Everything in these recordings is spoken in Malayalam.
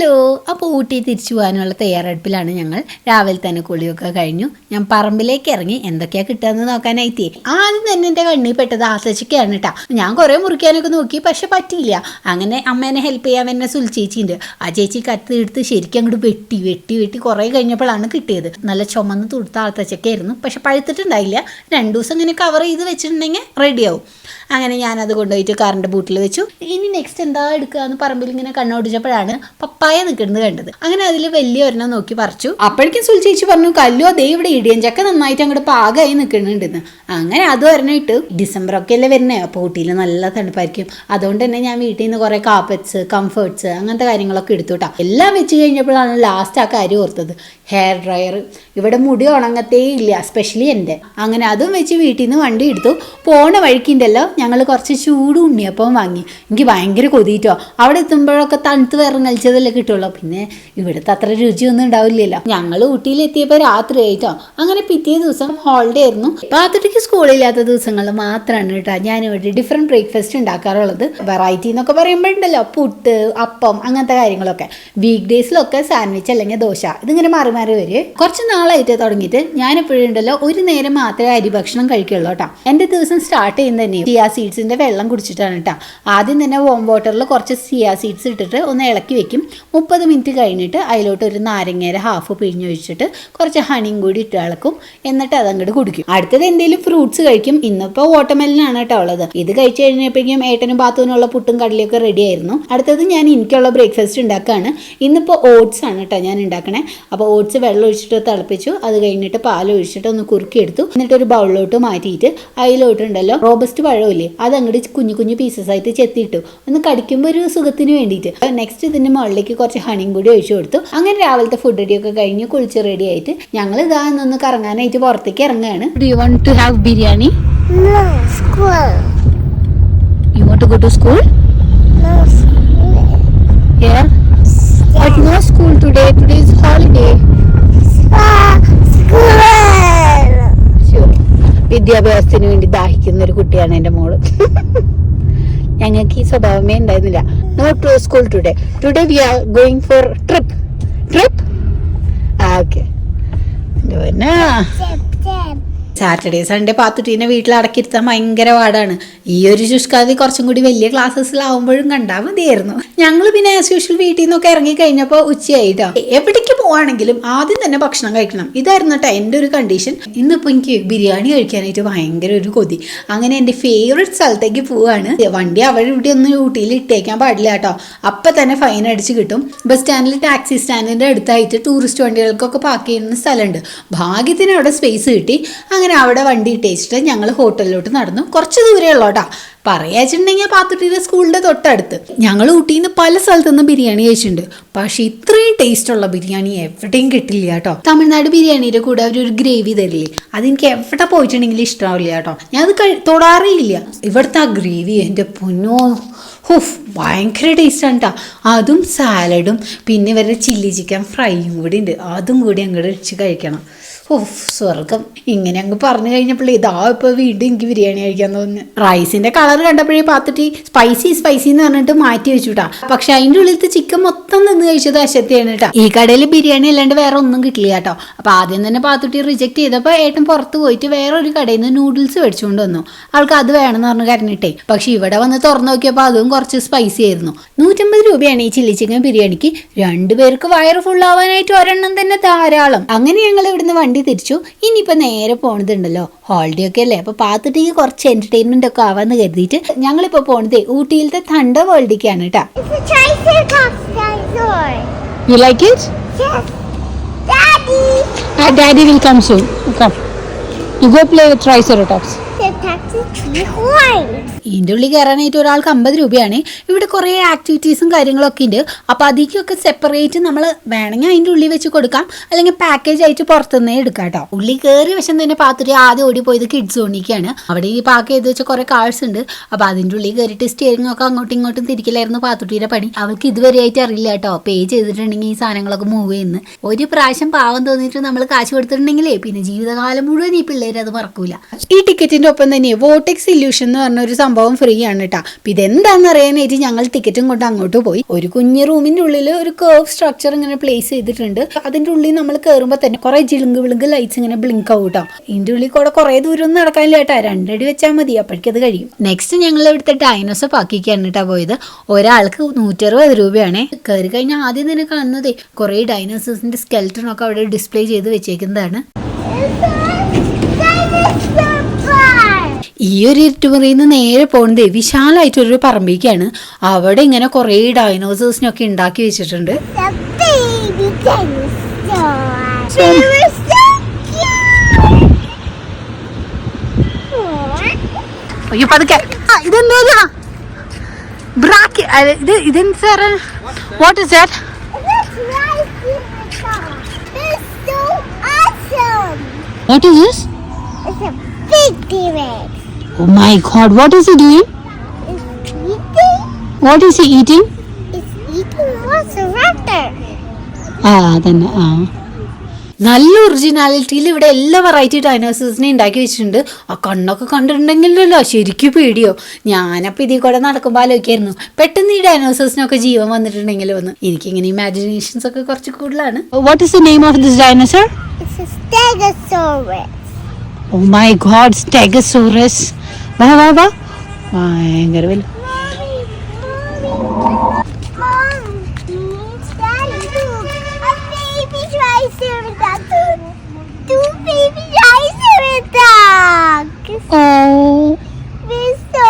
ഹലോ അപ്പോൾ ഊട്ടി തിരിച്ചു പോകാനുള്ള തയ്യാറെടുപ്പിലാണ് ഞങ്ങൾ. രാവിലെ തന്നെ കുളിയൊക്കെ കഴിഞ്ഞു. ഞാൻ പറമ്പിലേക്ക് ഇറങ്ങി എന്തൊക്കെയാ കിട്ടുകയെന്ന് നോക്കാനായിത്തി ആദ്യം തന്നെ എന്റെ കണ്ണിൽ പെട്ടത് ആസച്ചിക്കാണ് കേട്ടോ ഞാൻ കുറേ മുറിക്കാനൊക്കെ നോക്കി പക്ഷെ പറ്റിയില്ല. അങ്ങനെ അമ്മേനെ ഹെൽപ്പ് ചെയ്യാൻ എന്നെ സുൽ ചേച്ചിയുണ്ട്. ആ ചേച്ചി കത്ത് എടുത്ത് ശരിക്കും അങ്ങോട്ട് വെട്ടി വെട്ടി വെട്ടി കുറേ കഴിഞ്ഞപ്പോഴാണ് കിട്ടിയത്. നല്ല ചുമന്ന് തുടുത്ത ആത്തച്ചക്കയായിരുന്നു പക്ഷെ പഴുത്തിട്ടുണ്ടായില്ല. രണ്ടു ദിവസം ഇങ്ങനെ കവർ ചെയ്ത് വെച്ചിട്ടുണ്ടെങ്കിൽ റെഡിയാവും അങ്ങനെ ഞാനത് കൊണ്ടുപോയിട്ട് കാറിന്റെ ബൂട്ടിൽ വെച്ചു. ഇനി നെക്സ്റ്റ് എന്താ എടുക്കുക എന്ന് പറമ്പിൽ ഇങ്ങനെ കണ്ണോടിച്ചപ്പോഴാണ് പപ്പായ നിൽക്കുന്നത് കണ്ടത്. അങ്ങനെ അതിൽ വലിയ ഒരെണ്ണം നോക്കി പറിച്ചു. അപ്പോഴേക്കും സുൽ ചേച്ചി പറഞ്ഞു കല്ലോ ദേ ഇവിടെ ഇടിയഞ്ചൊക്കെ ചക്ക നന്നായിട്ട് അങ്ങോട്ട് പാകമായി നിൽക്കുന്നുണ്ടെന്ന് അങ്ങനെ അത് ഒരെണ്ണം ഇട്ട് ഡിസംബർ ഒക്കെ അല്ലേ വരുന്നേ അപ്പോൾ ഊട്ടിയിൽ നല്ല തണുപ്പായിരിക്കും. അതുകൊണ്ട് തന്നെ ഞാൻ വീട്ടിൽ നിന്ന് കുറേ കാപ്പറ്റ്സ് കംഫേർട്സ് അങ്ങനത്തെ കാര്യങ്ങളൊക്കെ എടുത്തു കേട്ടോ എല്ലാം വെച്ച് കഴിഞ്ഞപ്പോഴാണ് ലാസ്റ്റ് ആ കാര്യം ഓർത്തത്. ഹെയർ ഡ്രയർ ഇവിടെ മുടി ഉണങ്ങത്തേ ഇല്ല സ്പെഷ്യലി എന്റെ. അങ്ങനെ അതും വെച്ച് വീട്ടിൽ നിന്ന് വണ്ടി എടുത്തു. പോണ വഴിക്കിണ്ടല്ലോ ഞങ്ങൾ കുറച്ച് ചൂട് ഉണ്ണിയപ്പം വാങ്ങി. എനിക്ക് ഭയങ്കര കൊതിയിട്ടോ. അവിടെ എത്തുമ്പോഴൊക്കെ തണുത്ത് വേറെ കളിച്ചതല്ലേ കിട്ടുള്ളൂ. പിന്നെ ഇവിടുത്തെ അത്ര രുചിയൊന്നും ഉണ്ടാവില്ലല്ലോ. ഞങ്ങൾ ഊട്ടിയിൽ എത്തിയപ്പോൾ രാത്രി ആയിട്ടോ. അങ്ങനെ പിറ്റേ ദിവസം ഹോളിഡേ ആയിരുന്നു. പാത്തുട്ടിക്ക് സ്കൂളില്ലാത്ത ദിവസങ്ങൾ മാത്രമാണ് കേട്ടോ ഞാനിവിടെ ഡിഫറെന്റ് ബ്രേക്ക്ഫാസ്റ്റ് ഉണ്ടാക്കാറുള്ളത്. വെറൈറ്റി എന്നൊക്കെ പറയുമ്പോഴുണ്ടല്ലോ. പുട്ട് അപ്പം അങ്ങനത്തെ കാര്യങ്ങളൊക്കെ. വീക്ക് ഡേയ്സിലൊക്കെ സാൻഡ്വിച്ച് അല്ലെങ്കിൽ ദോശ. ഇതിങ്ങനെ മാറി മാറി വരും. കുറച്ച് നാളായിട്ട് തുടങ്ങിയിട്ട് ഞാൻ എപ്പോഴും ഉണ്ടല്ലോ ഒരു നേരം മാത്രമേ അരി ഭക്ഷണം കഴിക്കുള്ളൂ കേട്ടോ. എന്റെ ദിവസം സ്റ്റാർട്ട് ചെയ്യുന്നത് തന്നെ ചിയാ സീഡ്സിന്റെ വെള്ളം കുടിച്ചിട്ടാണ് കേട്ടോ. ആദ്യം തന്നെ വോം വാട്ടറിൽ കുറച്ച് സിയാ സീഡ്സ് ഇട്ടിട്ട് ഒന്ന് ഇളക്കി വെക്കും. മുപ്പത് മിനിറ്റ് കഴിഞ്ഞിട്ട് അതിലോട്ട് ഒരു നാരങ്ങേര ഹാഫ് പിഴിഞ്ഞൊഴിച്ചിട്ട് കുറച്ച് ഹണിയും കൂടി ഇട്ട് ഇളക്കും. എന്നിട്ട് അതങ്ങോട്ട് കുടിക്കും. അടുത്തത് എന്തെങ്കിലും ഫ്രൂട്ട്സ് കഴിക്കും. ഇന്നിപ്പോൾ വാട്ടർമെലനാണ് കേട്ടോ ഉള്ളത്. ഇത് കഴിച്ചു കഴിഞ്ഞപ്പോഴേക്കും ഏട്ടനും ബാത്തുവിനുള്ള പുട്ടും കടലയൊക്കെ റെഡി ആയിരുന്നു. അടുത്തത് ഞാൻ എനിക്കുള്ള ബ്രേക്ക്ഫാസ്റ്റ് ഉണ്ടാക്കുകയാണ് ഇന്നിപ്പോൾ ഓട്സ് ആണ് കേട്ടോ ഞാൻ ഉണ്ടാക്കണേ. അപ്പോൾ ഓട്സ് വെള്ളം ഒഴിച്ചിട്ട് തിളപ്പിച്ചു. അത് കഴിഞ്ഞിട്ട് പാൽ ഒഴിച്ചിട്ട് ഒന്ന് കുറുക്കിയെടുത്തു. എന്നിട്ട് ഒരു ബൗളിലോട്ട് മാറ്റിയിട്ട് അതിലോട്ടുണ്ടല്ലോ റോബസ്റ്റ് പഴമില്ലേ അത് അങ്ങോട്ട് കുഞ്ഞു കുഞ്ഞു പീസസ് ആയിട്ട് ചെത്തിയിട്ടു. ഒന്ന് കടിക്കുമ്പോൾ ഒരു സുഖത്തിന് വേണ്ടിയിട്ട്. നെക്സ്റ്റ് ഇതിന്റെ മുകളിലേക്ക് കുറച്ച് ഹണിയും കൂടി ഒഴിച്ചു കൊടുത്തു അങ്ങനെ രാവിലത്തെ ഫുഡ് റെഡിയൊക്കെ കഴിഞ്ഞ് കുളിച്ച് റെഡി ആയിട്ട് ഞങ്ങൾ ഇതാ നിന്ന് കറങ്ങാനായിട്ട് പുറത്തേക്ക് ഇറങ്ങുകയാണ് do you want to have biryani No school. You want to go to school No school. Yeah. But no school today. Today is holiday. Ah, school. Sure. വിദ്യാഭ്യാസത്തിന് വേണ്ടി ദാഹിക്കുന്ന ഒരു കുട്ടിയാണ് എന്റെ മോൾ ഞങ്ങൾക്ക് ഈ സ്വഭാവമേ ഉണ്ടായിരുന്നില്ല. No to school today today we are going for trip trip ആ ഓക്കെ പിന്നെ. സാറ്റർഡേ സൺഡേ പാത്തുട്ടീനെ വീട്ടിൽ അടക്കിരുത്താൻ ഭയങ്കര പാടാണ്. ഈ ഒരു ശുഷ്കാതി കുറച്ചും കൂടി വലിയ ക്ലാസ്സസിലാവുമ്പോഴും കണ്ടാൽ മതിയായിരുന്നു. ഞങ്ങൾ പിന്നെ ആസ് യൂഷ്വൽ വീട്ടിൽ നിന്നൊക്കെ ഇറങ്ങി കഴിഞ്ഞപ്പോൾ ഉച്ചയായിട്ടോ. എവിടേക്ക് പോവാണെങ്കിലും ആദ്യം തന്നെ ഭക്ഷണം കഴിക്കണം. ഇതായിരുന്നു കേട്ടോ എന്റെ ഒരു കണ്ടീഷൻ ഇന്നിപ്പോൾ എനിക്ക് ബിരിയാണി കഴിക്കാനായിട്ട് ഭയങ്കര ഒരു കൊതി. അങ്ങനെ എന്റെ ഫേവറേറ്റ് സ്ഥലത്തേക്ക് പോവാണ്. വണ്ടി അവിടെ ഇവിടെ ഒന്നും ഊട്ടിയിൽ ഇട്ടേക്കാൻ പാടില്ല കേട്ടോ അപ്പം തന്നെ ഫൈൻ അടിച്ച് കിട്ടും. ബസ് സ്റ്റാൻഡിൽ ടാക്സി സ്റ്റാൻഡിന്റെ അടുത്തായിട്ട് ടൂറിസ്റ്റ് വണ്ടികൾക്കൊക്കെ പാർക്ക് ചെയ്യുന്ന സ്ഥലമുണ്ട്. ഭാഗ്യത്തിന് അവിടെ സ്പേസ് കിട്ടി. അങ്ങനെ അവിടെ വണ്ടി ഇട്ടേച്ചിട്ട് ഞങ്ങൾ ഹോട്ടലിലോട്ട് നടന്നു. കുറച്ച് ദൂരേ ഉള്ളൂട്ടാ പറയാച്ചിട്ടുണ്ടെങ്കിൽ പാത്തുട്ടിയുടെ സ്കൂളിന്റെ തൊട്ടടുത്ത്. ഞങ്ങൾ ഊട്ടിയിൽ നിന്ന് പല സ്ഥലത്തുനിന്ന് ബിരിയാണി കഴിച്ചിട്ടുണ്ട്. പക്ഷേ ഇത്രയും ടേസ്റ്റ് ഉള്ള ബിരിയാണി എവിടെയും കിട്ടില്ല കേട്ടോ. തമിഴ്നാട് ബിരിയാണിയുടെ കൂടെ അവർ ഒരു ഗ്രേവി തരില്ലേ? അതെനിക്ക് എവിടെ പോയിട്ടുണ്ടെങ്കിലും ഇഷ്ടമാവില്ല കേട്ടോ. ഞാൻ അത് കഴി തൊടാറേയില്ല ഇവിടുത്തെ ആ ഗ്രേവി എന്റെ പൊന്നോ. ഹുഫ് ഭയങ്കര ടേസ്റ്റാണ് കേട്ടോ അതും സാലഡും പിന്നെ ഇവരുടെ ചില്ലി ചിക്കൻ ഫ്രൈയും കൂടി ഉണ്ട്. അതും കൂടി അങ്ങോട്ട് വെച്ച് കഴിക്കണം. ഓഫ് സ്വർഗം ഇങ്ങനെ അങ്ങ് പറഞ്ഞു കഴിഞ്ഞപ്പോൾ ഇതാ ഇപ്പോൾ വീണ്ടും എനിക്ക് ബിരിയാണി കഴിക്കാൻ തോന്നുന്നു. റൈസിന്റെ കളർ കണ്ടപ്പോഴേ പാത്തിട്ട് സ്പൈസി സ്പൈസി എന്ന് പറഞ്ഞിട്ട് മാറ്റി വെച്ചു കേട്ടാ പക്ഷെ അതിന്റെ ഉള്ളിലത്തെ ചിക്കൻ മൊത്തം നിന്ന് കഴിച്ചത് അശക്തിയാണ് കേട്ടോ ഈ കടയിൽ ബിരിയാണി അല്ലാണ്ട് വേറെ ഒന്നും കിട്ടില്ല കേട്ടോ അപ്പോൾ ആദ്യം തന്നെ പാത്തുട്ടി റിജക്ട് ചെയ്തപ്പോൾ ഏട്ടൻ പുറത്ത് പോയിട്ട് വേറെ ഒരു കടയിൽ നിന്ന് നൂഡിൽസ് മേടിച്ചുകൊണ്ട് വന്നു. ആൾക്ക് അത് വേണമെന്ന് പറഞ്ഞു കരഞ്ഞിട്ടേ. പക്ഷെ ഇവിടെ വന്ന് തുറന്നു നോക്കിയപ്പോൾ അതും കുറച്ച് സ്പൈസി ആയിരുന്നു. നൂറ്റമ്പത് രൂപയാണ് ഈ ചില്ലി ചിക്കൻ ബിരിയാണിക്ക്. രണ്ടുപേർക്ക് വയറ് ഫുൾ ആവാനായിട്ട് ഒരെണ്ണം തന്നെ ധാരാളം. അങ്ങനെ ഞങ്ങൾ ഇവിടുന്ന് വണ്ടി തിരിച്ചു. ഇനിയിപ്പോൾ നേരെ പോണതുണ്ടല്ലോ. ഹോളിഡേ ഒക്കെ അല്ലേ? അപ്പോൾ പാത്തിട്ടേക്ക് കുറച്ച് എന്റർടൈൻമെന്റ് ഒക്കെ ആവാന്ന് കരുതിയിട്ട് ഞങ്ങളിപ്പോൾ പോണത് ഊട്ടിയിലത്തെ തണ്ട വേൾഡിക്കാണ് കേട്ടോ you like it Yes. Daddy. Daddy will come soon come you go play with triceratops The taxi tree horns. ഇതിന്റെ ഉള്ളിൽ കയറാനായിട്ട് ഒരാൾക്ക് അമ്പത് രൂപയാണ്. ഇവിടെ കുറേ ആക്ടിവിറ്റീസും കാര്യങ്ങളൊക്കെ ഉണ്ട്. അപ്പോൾ അതിക്കൊക്കെ സെപ്പറേറ്റ് നമ്മൾ വേണമെങ്കിൽ അതിന്റെ ഉള്ളിൽ വെച്ച് കൊടുക്കാം. അല്ലെങ്കിൽ പാക്കേജ് ആയിട്ട് പുറത്തുനിന്നേ എടുക്കാം കേട്ടോ. ഉള്ളിൽ കയറി വശം തന്നെ പാത്തിട്ട് ആദ്യം ഓടി പോയത് കിഡ്സ് സോണിക്കാണ് അവിടെ ഈ പാക്ക് ചെയ്ത് വെച്ച കുറേ കാഴ്സ് ഉണ്ട്. അപ്പോൾ അതിന്റെ ഉള്ളിൽ കയറിയിട്ട് സ്റ്റിയറിംഗ് ഒക്കെ അങ്ങോട്ടും ഇങ്ങോട്ടും തിരിക്കലായിരുന്നു പാത്തുട്ടിയുടെ പണി. അവൾക്ക് ഇതുവരെ ആയിട്ട് അറിയില്ല കേട്ടോ. പേ ചെയ്തിട്ടുണ്ടെങ്കിൽ ഈ സാധനങ്ങളൊക്കെ മൂവ് ചെയ്യുന്നു. ഒരു പ്രാവശ്യം പാവം തോന്നിയിട്ട് നമ്മൾ കാശ് കൊടുത്തിട്ടുണ്ടെങ്കിലേ പിന്നെ ജീവിതകാലം മുഴുവൻ ഈ പിള്ളേർ അത് മറക്കൂല. ഈ ടിക്കറ്റിന്റെ ഒപ്പം തന്നെ വോട്ടെക്സ് ഇല്യൂഷൻ എന്ന് പറഞ്ഞ ഒരു സംഭവം ഫ്രീ ആണ് കേട്ടോ അപ്പൊ ഇതെന്താന്ന് അറിയാനായിട്ട് ഞങ്ങൾ ടിക്കറ്റും കൊണ്ട് അങ്ങോട്ട് പോയി. ഒരു കുഞ്ഞ് റൂമിന്റെ ഉള്ളിൽ ഒരു കേർവ് സ്ട്രക്ചർ ഇങ്ങനെ പ്ലേസ് ചെയ്തിട്ടുണ്ട്. അതിന്റെ ഉള്ളിൽ നമ്മൾ കയറുമ്പോൾ തന്നെ കുറെ ജിളുങ്ക് വിളുങ്ക് ലൈറ്റ്സ് ഇങ്ങനെ ബ്ലിങ്ക് ആവും കേട്ടോ ഇതിന്റെ ഉള്ളിൽ കൂടെ കുറെ ദൂരം നടക്കാനില്ല കേട്ടോ രണ്ടടി വെച്ചാൽ മതി. അപ്പോഴേക്കത് കഴിയും. നെക്സ്റ്റ് ഞങ്ങൾ ഇവിടുത്തെ ഡൈനോസർ പാക്കിക്കാണ് കേട്ടോ പോയത്. ഒരാൾക്ക് നൂറ്ററുപത് രൂപയാണ്. കയറി കഴിഞ്ഞാൽ ആദ്യം തന്നെ കാണുന്നതേ കുറെ ഡൈനോസേഴ്സിന്റെ സ്കെൽറ്റൺ ഒക്കെ അവിടെ ഡിസ്പ്ലേ ചെയ്ത് വെച്ചേക്കുന്നതാണ്. ഈ ഒരു ഇരുട്ടുമുറിയിൽ നിന്ന് നേരെ പോകുന്നത് വിശാലമായിട്ടൊരു പറമ്പിലേക്കാണ്. അവിടെ ഇങ്ങനെ കുറേ ഡൈനോസേഴ്സിനൊക്കെ ഉണ്ടാക്കി വെച്ചിട്ടുണ്ട്. അയ്യോ പതുക്കെ. ഇതെന്തോന്നാ ബ്രാക്ക് ഇത് ഇതെന്ത് what is that. What is this It's a big T-Rex. Oh my god, what is he doing? It's eating. is he eating? It's eating Velociraptor. ആ അതന്നെ ആ നല്ല ഒറിജിനാലിറ്റിയിൽ ഇവിടെ എല്ലാ വെറൈറ്റി ഡൈനോസേഴ്സിനെ ഉണ്ടാക്കി വെച്ചിട്ടുണ്ട് ആ കണ്ണൊക്കെ കണ്ടിട്ടുണ്ടെങ്കിലല്ലോ ശരിക്കും പേടിയോ ഞാനപ്പോൾ ഇതിൽ കൂടെ നടക്കുമ്പോൾ ആലോചിക്കായിരുന്നു പെട്ടെന്ന് ഈ ഡൈനോസേഴ്സിനൊക്കെ ജീവൻ വന്നിട്ടുണ്ടെങ്കിലോ എന്ന് എനിക്കിങ്ങനെ ഇമാജിനേഷൻസ് ഒക്കെ കുറച്ച് കൂടുതലാണ് what is the name of this dinosaur It's a Stegosaurus. Oh my god stegosaurus വാ വാ വാ ഭയങ്കര വലുത് Mommy, mommy, mom, needs daddy. Look, a baby triceratops. Two baby triceratops. Oh. They're so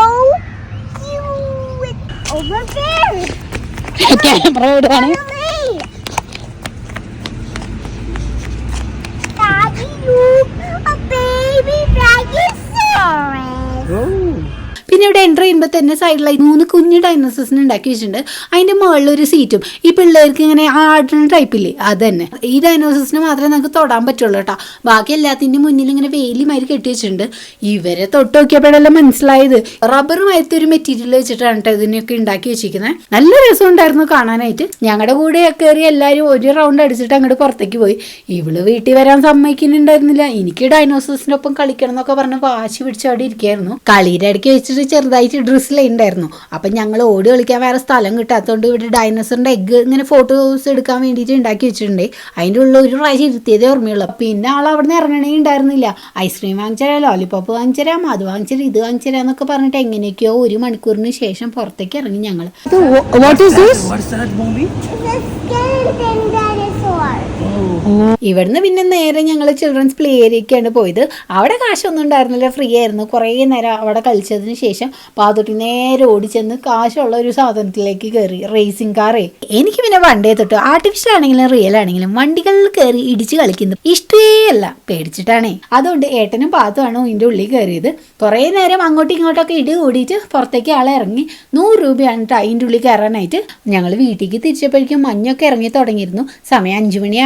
cute. Over there. Camera വിടുവാണ് Mommy. Daddy, look, a baby Brachiosaurus. പിന്നെ ഇവിടെ എന്റർ ചെയ്യുമ്പോൾ തന്നെ സൈഡിലായി മൂന്ന് കുഞ്ഞു ഡൈനോസേഴ്സിന് ഉണ്ടാക്കി വെച്ചിട്ടുണ്ട്. അതിന്റെ മുകളിൽ ഒരു സീറ്റും ഈ പിള്ളേർക്ക് ഇങ്ങനെ ആടുന്ന ടൈപ്പില്ലേ അത് തന്നെ ഈ ഡൈനോസേഴ്സിന് മാത്രമേ നമുക്ക് തൊടാൻ പറ്റുള്ളൂ കേട്ടോ. ബാക്കി എല്ലാത്തിന്റെ മുന്നിൽ ഇങ്ങനെ വെയിലി മാതിരി കെട്ടി വെച്ചിട്ടുണ്ട്. ഇവരെ തൊട്ട് നോക്കിയപ്പോഴെല്ലാം മനസ്സിലായത്. റബ്ബർ മരത്തെ ഒരു മെറ്റീരിയൽ വെച്ചിട്ടാണ് കേട്ടോ ഇതിനൊക്കെ ഉണ്ടാക്കി വെച്ചിരിക്കുന്നത് നല്ല രസം ഉണ്ടായിരുന്നു കാണാനായിട്ട്. ഞങ്ങളുടെ കൂടെ കയറി എല്ലാവരും ഒരു റൗണ്ട് അടിച്ചിട്ട് അങ്ങോട്ട് പുറത്തേക്ക് പോയി. ഇവൾ വീട്ടിൽ വരാൻ സമ്മതിക്കുന്നുണ്ടായിരുന്നില്ല. എനിക്ക് ഡൈനോസേഴ്സിന്റെ ഒപ്പം കളിക്കണം എന്നൊക്കെ പറഞ്ഞ് വാശി പിടിച്ച് അവിടെ കളിയുടെ ഇടയ്ക്ക് വെച്ചിട്ട് ചെറുതായിട്ട് ഡ്രസ്സിൽ ഉണ്ടായിരുന്നു അപ്പം ഞങ്ങൾ ഓടി കളിക്കാൻ വേറെ സ്ഥലം കിട്ടാത്തതുകൊണ്ട് ഇവിടെ ഡൈനോസറിന്റെ എഗ്ഗ് ഇങ്ങനെ ഫോട്ടോസ് എടുക്കാൻ വേണ്ടിയിട്ട് ഉണ്ടാക്കി വെച്ചിട്ടുണ്ട്. അതിന്റെ ഉള്ളിൽ ഒരു പ്രാവശ്യം ഇരുത്തിയതേ ഓർമ്മയുള്ളൂ. പിന്നെ ആൾ അവിടെ നിന്ന് ഇറങ്ങണേ ഉണ്ടായിരുന്നില്ല ഐസ്ക്രീം വാങ്ങിച്ചരാ ലോലിപോപ്പ് വാങ്ങിച്ചരാം അത് വാങ്ങിച്ചരാ ഇത് വാങ്ങിച്ചരാ എന്നൊക്കെ പറഞ്ഞിട്ട് എങ്ങനെയൊക്കെയോ ഒരു മണിക്കൂറിന് ശേഷം പുറത്തേക്ക് ഇറങ്ങി ഞങ്ങൾ what is this? It's a skeleton dinosaur. ഇവിടുന്ന് പിന്നെ നേരെ ഞങ്ങൾ ചിൽഡ്രൻസ് പ്ലേ ഏരിയക്കാണ് പോയത്. അവിടെ കാശൊന്നും ഉണ്ടായിരുന്നില്ല. ഫ്രീ ആയിരുന്നു. കുറേ നേരം അവിടെ കളിച്ചതിന് ശേഷം പാതൊട്ടി നേരെ ഓടിച്ചെന്ന് കാശുള്ള ഒരു സാധനത്തിലേക്ക് കയറി. റേസിംഗ് കാറേ എനിക്ക് പിന്നെ വണ്ടേ തൊട്ട് ആർട്ടിഫിഷ്യൽ ആണെങ്കിലും റിയൽ ആണെങ്കിലും വണ്ടികളിൽ കയറി ഇടിച്ച് കളിക്കുന്നു ഇഷ്ടേ അല്ല. പേടിച്ചിട്ടാണേ. അതുകൊണ്ട് ഏട്ടനും പാത്തുമാണ് ഇതിന്റെ ഉള്ളിൽ കയറിയത്. കുറേ നേരം അങ്ങോട്ടും ഇങ്ങോട്ടൊക്കെ ഇടി കൂടിയിട്ട് പുറത്തേക്ക് ആളെ ഇറങ്ങി. നൂറ് രൂപയാണ് അതിന്റെ ഉള്ളിൽ കയറാനായിട്ട്. ഞങ്ങൾ വീട്ടിലേക്ക് തിരിച്ചപ്പോഴേക്കും മഞ്ഞൊക്കെ ഇറങ്ങി തുടങ്ങിയിരുന്നു. സമയം അഞ്ചു മണി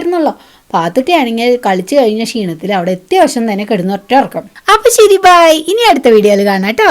ആവുന്നുണ്ടായിരുന്നല്ലോ പാത്തുട്ടിയാണെങ്കിൽ കളിച്ചു കഴിഞ്ഞ ക്ഷീണത്തിൽ അവിടെ എത്തിയ വശം തന്നെ കിടന്നു ഒറ്റ ഉറക്കം. അപ്പൊ ശരി ബായ് ഇനി അടുത്ത വീഡിയോയിൽ കാണാം കേട്ടോ.